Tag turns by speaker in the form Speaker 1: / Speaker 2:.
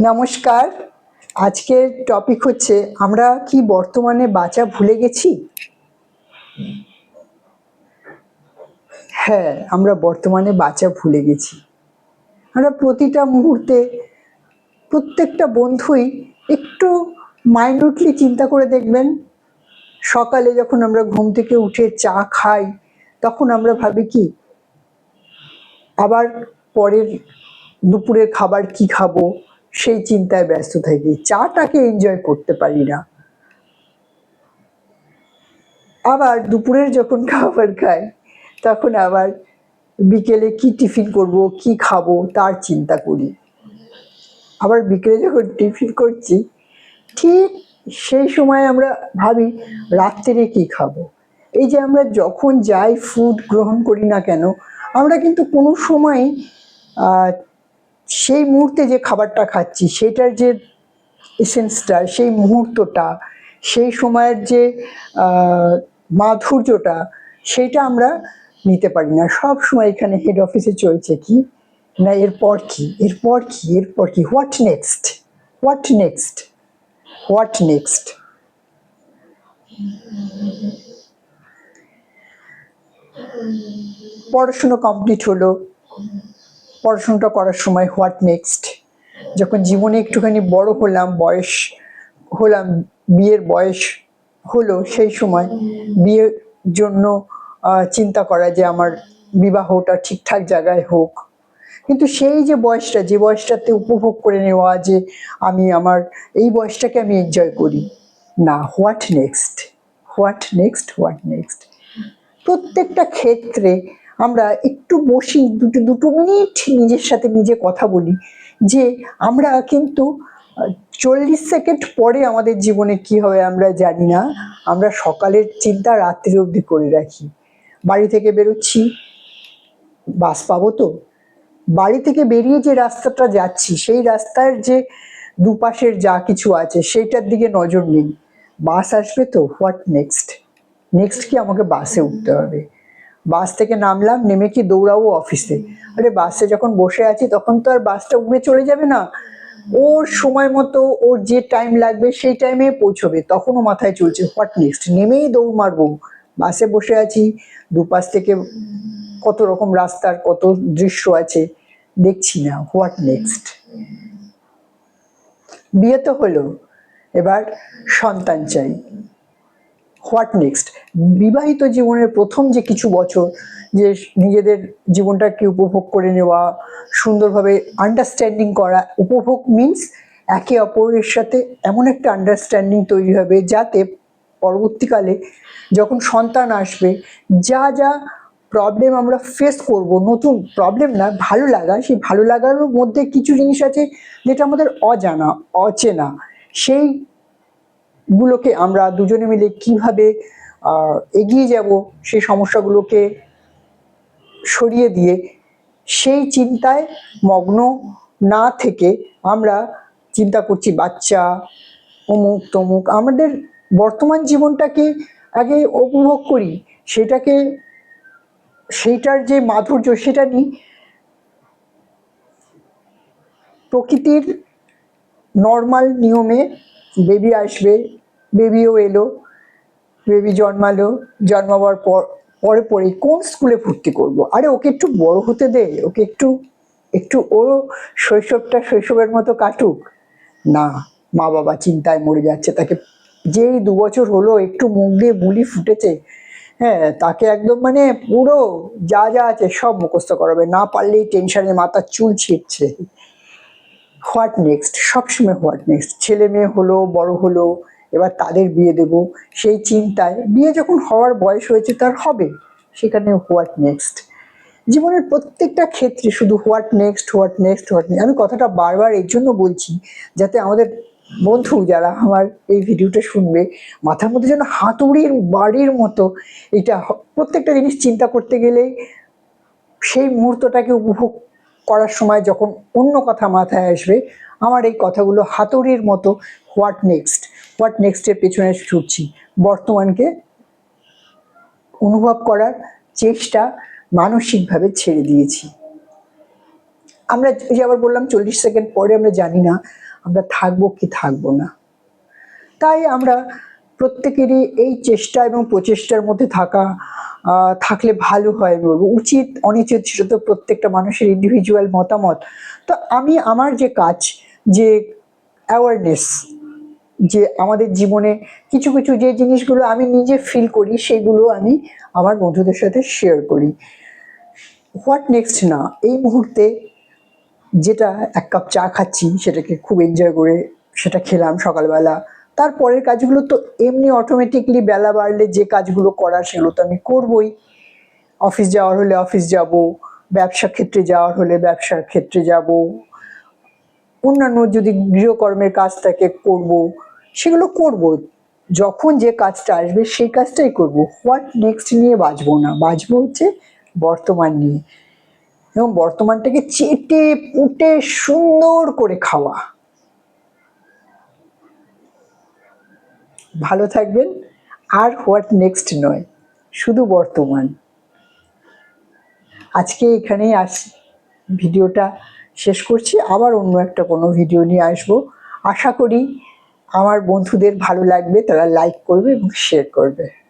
Speaker 1: নমস্কার। আজকের টপিক হচ্ছে, আমরা কি বর্তমানে বাঁচা ভুলে গেছি? হ্যাঁ আমরা বর্তমানে বাঁচা ভুলে গেছি। আমরা প্রতিটা মুহূর্তে প্রত্যেকটা বন্ধুই একটু মাইন্ডলি চিন্তা করে দেখবেন। সকালে যখন আমরা ঘুম থেকে উঠে চা খাই, তখন আমরা ভাবি কি? আবার পরের দুপুরের খাবার কি খাব, সেই চিন্তায় ব্যস্ত থাকি। চাটাকে এনজয় করতে পারি না। আবার দুপুরের যখন খাবার খাই, তখন আবার বিকেলে কি টিফিন করব, কি খাব, তার চিন্তা করি। আবার বিকেলে যখন টিফিন করছি, ঠিক সেই সময় আমরা ভাবি, রাত্রে কি খাব? এই যে আমরা যখন যাই ফুড গ্রহণ করি না কেন, আমরা কিন্তু কোনো সময় সেই মুহূর্তে যে খাবারটা খাচ্ছি সেটার যে এসেন্সটা সেই মুহূর্তটা, সেই সময়ের যে মাধুর্যটা সেটা আমরা নিতে পারি না। সব সময় এখানে হেড অফিসে চলছে কি, না এরপর কি এরপর কি এরপর কি what next what next what next পড়াশুনো কমপ্লিট হলো। পড়াশোনাটা করার সময় হোয়াট নেক্সট? যখন জীবনে একটুখানি বড় হলাম, বয়স হলাম, বিয়ের বয়স হলো সেই সময়, বিয়ের জন্য চিন্তা করা যে আমার বিবাহটা ঠিকঠাক জায়গায় হোক। কিন্তু সেই যে বয়সটা, যে বয়সটাতে উপভোগ করে নেওয়া যে আমি আমার, এই বয়সটাকে আমি এনজয় করি। না, what next? What next? What next? প্রত্যেকটা ক্ষেত্রে আমরা একটু বসি, দুটো দুটো মিনিট নিজের সাথে নিজে কথা বলি। যে আমরা কিন্তু চল্লিশ সেকেন্ড পরে আমাদের জীবনে কি হবে আমরা জানি না। আমরা সকালের চিন্তা রাত্রি অবধি করে রাখি। বাড়ি থেকে বেরোচ্ছি, বাস পাবো তো। বাড়ি থেকে বেরিয়ে যে রাস্তাটা যাচ্ছি, সেই রাস্তার যে দুপাশের যা কিছু আছে, সেইটার দিকে নজর নেই। বাস আসবে তো, হোয়াট নেক্সট? নেক্সট কি আমাকে বাসে উঠতে হবে? বাস থেকে নামলাম, নেমে কি দৌড়াবো অফিসে আরে বাসে যখন বসে আছি তখন তো আর বাসটা উড়ে চলে যাবে না। ওর সময় মতো, ওর যে টাইম লাগবে সেই টাইমে পৌঁছবে, তখনও মাথায় চলছে হোয়াট নেক্সট নেমেই দৌড় মারবো। বাসে বসে আছি, দুপাশ থেকে কত রকম রাস্তার কত দৃশ্য আছে, দেখছি না হোয়াট নেক্সট বিয়ে তো হলো, এবার সন্তান চাই। হোয়াট নেক্সট বিবাহিত জীবনের প্রথম যে কিছু বছর, যে নিজেদের জীবনটাকে উপভোগ করে নেওয়া, সুন্দরভাবে আন্ডারস্ট্যান্ডিং করা, উপভোগ মিন্স একে অপরের সাথে এমন একটা আন্ডারস্ট্যান্ডিং তৈরি হবে যাতে পরবর্তীকালে যখন সন্তান আসবে, যা যা প্রবলেম আমরা ফেস করব, নতুন প্রবলেম না, ভালো লাগা, সেই ভালো লাগার মধ্যে কিছু জিনিস আছে যেটা আমাদের অজানা, অচেনা সেই গুলোকে আমরা দুজনে মিলে কীভাবে এগিয়ে যাব সেই সমস্যাগুলোকে সরিয়ে দিয়ে, সেই চিন্তায় মগ্ন না থেকে আমরা চিন্তা করছি বাচ্চা, অমুক, তমুক, আমাদের বর্তমান জীবনটাকে আগে উপভোগ করি, সেটাকে, সেইটার যে মাধুর্য, সেটা নিই। প্রকৃতির নর্মাল নিয়মে বেবি আসবে বেবিও এলো বেবি জন্মালো, জন্মাবার পর, পরে পরে কোন স্কুলে ভর্তি করব? আরে ওকে একটু বড় হতে দে, ওকে একটু একটু ওরও শৈশবটা শৈশবের মতো কাটুক। না, মা বাবা চিন্তায় মরে যাচ্ছে, তাকে যেই দু বছর হলো, একটু মুখ দিয়ে বুলি ফুটেছে হ্যাঁ তাকে একদম মানে পুরো যা যা আছে সব মুখস্থ করাবে, না পারলেই টেনশনে মাথার চুল ছিটছে হোয়াট নেক্সট সবসময় হোয়াট নেক্সট ছেলে মেয়ে হলো, বড় হলো এবার তাদের বিয়ে দেব। সেই চিন্তায় বিয়ে যখন হওয়ার বয়স হয়েছে তার হবে, সেখানে হোয়াট নেক্সট? জীবনের প্রত্যেকটা ক্ষেত্রে শুধু what next what next what next. আমি কথাটা বারবার এর জন্য বলছি যাতে আমাদের বন্ধু যারা আমার এই ভিডিওটা শুনবে, মাথার মধ্যে যেন হাতুড়ির বাড়ির মতো এটা প্রত্যেকটা জিনিস চিন্তা করতে গেলে সেই মুহূর্তটাকে উপভোগ করার সময় যখন অন্য কথা মাথায় আসবে আমার এই কথাগুলো হাতুড়ির মতো হোয়াট নেক্সট হোয়াট নেক্সটের পেছনে ছুটছি। বর্তমানকে অনুভব করার চেষ্টা মানসিকভাবে ছেড়ে দিয়েছি। আমরা যে আবার বললাম, চল্লিশ সেকেন্ড পরে আমরা জানি না, আমরা থাকব কি থাকব না। তাই আমরা প্রত্যেকেরই এই চেষ্টা এবং প্রচেষ্টার মধ্যে থাকা থাকলে ভালো হয় আমি বলব। উচিত অনিচিত সেটা তো প্রত্যেকটা মানুষের ইন্ডিভিজুয়াল মতামত। তো আমি, আমার যে কাজ যে অ্যাওয়ারনেস যে আমাদের জীবনে কিছু কিছু যে জিনিসগুলো আমি নিজে ফিল করি, সেগুলো আমি আমার বন্ধুদের সাথে শেয়ার করি। হোয়াট নেক্সট না? এই মুহূর্তে যেটা এক কাপ চা খাচ্ছি, সেটাকে খুব এনজয় করে সেটা খেলাম সকালবেলা। তারপরের কাজগুলো তো এমনি অটোমেটিকলি বেলা বাড়লে যে কাজগুলো করার, সেগুলো তো আমি করবই। অফিস যাওয়ার হলে অফিস যাব ব্যবসা ক্ষেত্রে যাওয়ার হলে ব্যবসার ক্ষেত্রে যাব। অন্যান্য যদি গৃহকর্মের কাজ থাকে করব, সেগুলো করব। যখন যে কাজটা আসবে, সেই কাজটাই করব। হোয়াট নেক্সট নিয়ে বাঁচবো না? বাঁচবো হচ্ছে বর্তমান নিয়ে। এবং বর্তমানটাকে চেটে পুটে সুন্দর করে খাওয়া। ভালো থাকবেন। আর হোয়াট নেক্সট নয়, শুধু বর্তমান। আজকে এখানেই আস ভিডিওটা শেষ করছি। আবার অন্য একটা কোনো ভিডিও নিয়ে আসব। আশা করি আমার বন্ধুদের ভালো লাগবে, তারা লাইক করবে এবং শেয়ার করবে।